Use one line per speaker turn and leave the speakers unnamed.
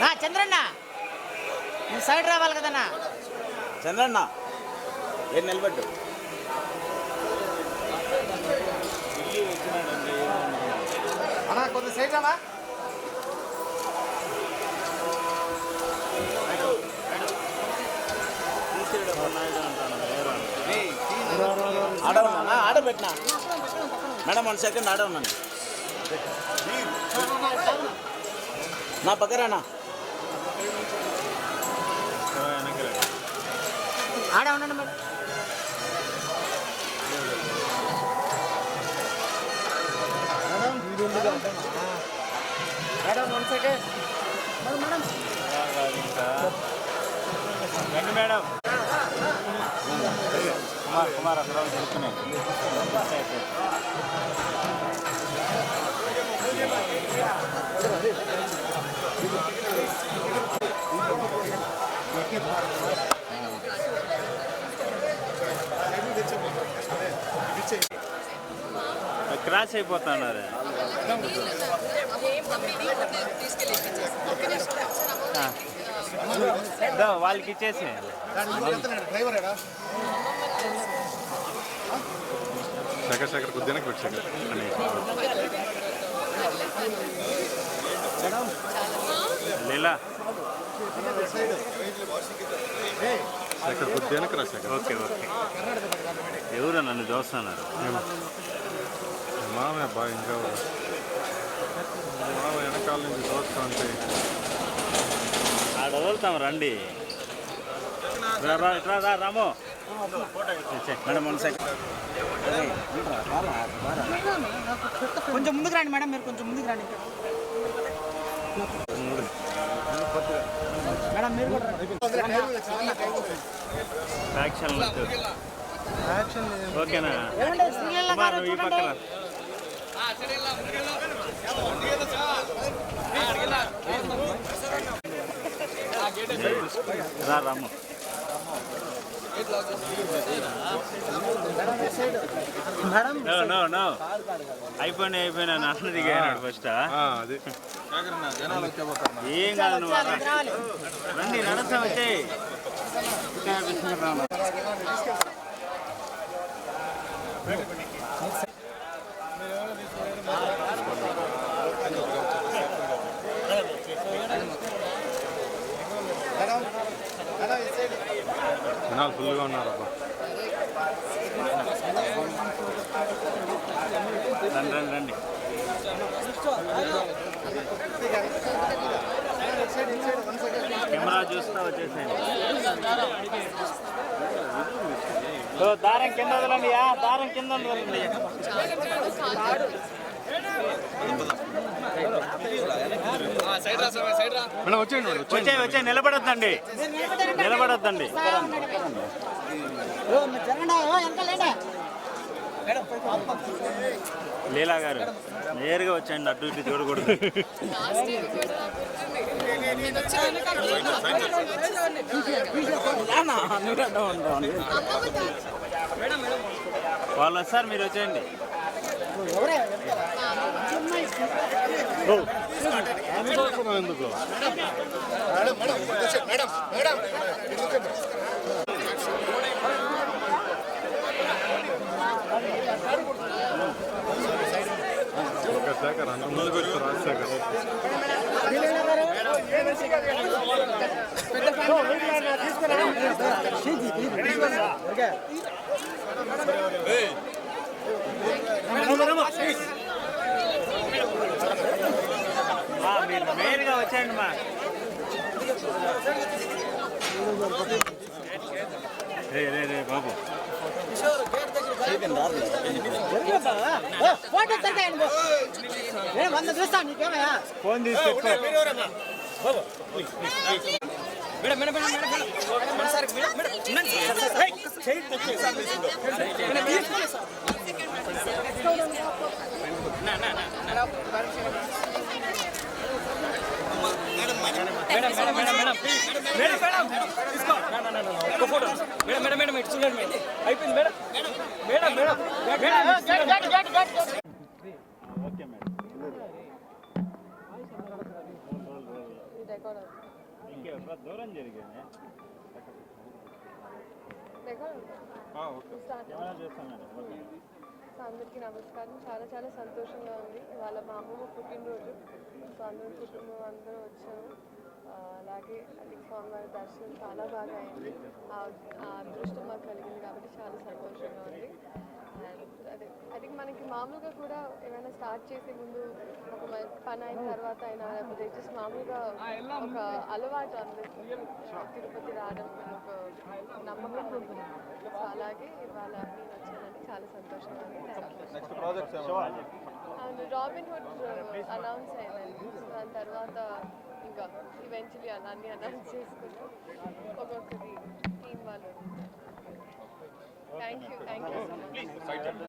ఆ, చంద్రన్న నువ్వు సైడ్ రావాలి కదన్నా?
చంద్రన్న ఏం నిలబెట్టు?
అన్నా కొంచెం సైడ్ రామా
ఆడ ఉన్నా ఆడ పెట్టినా మేడం వన్ సెకండ్ ఆడ ఉన్నాను నా పక్కరానా
ఆడే ఉండండి మేడం
మేడం వన్ సెకండ్
రండి మేడం కుమార్ కుమార్ అక్కడ చెప్తున్నాయి క్రాస్ అయిపోతున్నారు. వాళ్ళకి ఇచ్చేసి
శేఖర్ శేఖర్ కొద్దిగా పెట్టు శేఖర్.
లీలా.
శేఖర్ కొద్దిగా రా శేఖర్.
Okay okay. ఎవరు నన్ను చూస్తున్నారు?
మామే బాగా ఇంకా. మామ వెనకాల నుంచి చూస్తా అంటే
ఆడ వదులుతాం రండి. రాము.
మేడం వన్ సెకండ్
కొంచెం ముందుకు రండి మేడం మీరు కొంచెం ముందుకు రండి. మేడం మీరు కూడా.
యాక్షన్. ఓకేనా? ఈ
చూడండి.
పక్కన. రాము అయిపోయినా అయిపోయినా నాన్న దిగాడు ఫస్ట్ ఏం కాదు నువ్వు రండి నడుస్తా వచ్చే.
మేడం
జనాలు ఫుల్గా ఉన్నారు అబ్బా.
రండి రండి రండి. కెమెరా చూస్తా వచ్చేసేయండి. దారం కింద వదలండి యా, దారం కింద వదలండి. వచ్చే వచ్చే నిలబడొద్దండి. నిలబడొద్దండి. లీలా గారు నేరుగా వచ్చేయండి అటు ఇటు చూడకూడదు. వాళ్ళు వస్తారు మీరు వచ్చేయండి.
అందుకోసం ఎందుకు
మేడం మేడం వచ్చే- మేడం మేడం ఇటు వచ్చేయండి.
ఒక శేఖర్ అంత ముందుకు వచ్చి రాజశేఖర్
మీరు నేరుగా వచ్చేయండి మా రే రే రే బాబు.
ఫోటో సరిగాయండి బో. నేను వంద చూస్తాను నీకేమయ్యా
ఫోన్ తీసి madam madam madam
madam sir
madam madam madam
madam madam madam అవుతుంది స్టార్ట్
మేడం చేస్తాం మేడం ఓకే
సో అందరికీ నమస్కారం. చాలా చాలా సంతోషంగా ఉంది. ఇవాళ మా అమ్మమ్మ పుట్టినరోజు. సో అందరూ కుటుంబం అందరూ వచ్చాము ఆ, అలాగే అది స్వామివారి దర్శనం చాలా బాగా అయింది. ఆ ఆ అదృష్టం మాకు కలిగింది కాబట్టి చాలా సంతోషంగా ఉంది. అదే అది మనకి మామూలుగా కూడా ఏమైనా స్టార్ట్ చేసే ముందు ఒక పని అయిన తర్వాత అయినా లేకపోతే జస్ట్ మామూలుగా ఒక అలవాటు అందరికీ తిరుపతి రావడం ఒక నమ్మకం ఉంటుంది సో అలాగే ఇవాళ నేను వచ్చానండి చాలా సంతోషంగా ఉంది. అవును రాబిన్ హుడ్ అనౌన్స్ అయిందండి సో దాని తర్వాత ఇంకా ఈవెన్చువలీ అన్ని అనౌన్స్ చేసుకుంటూ ఒక్కొక్కటి టీం వాళ్ళు. Thank you. Thank you so much. Please,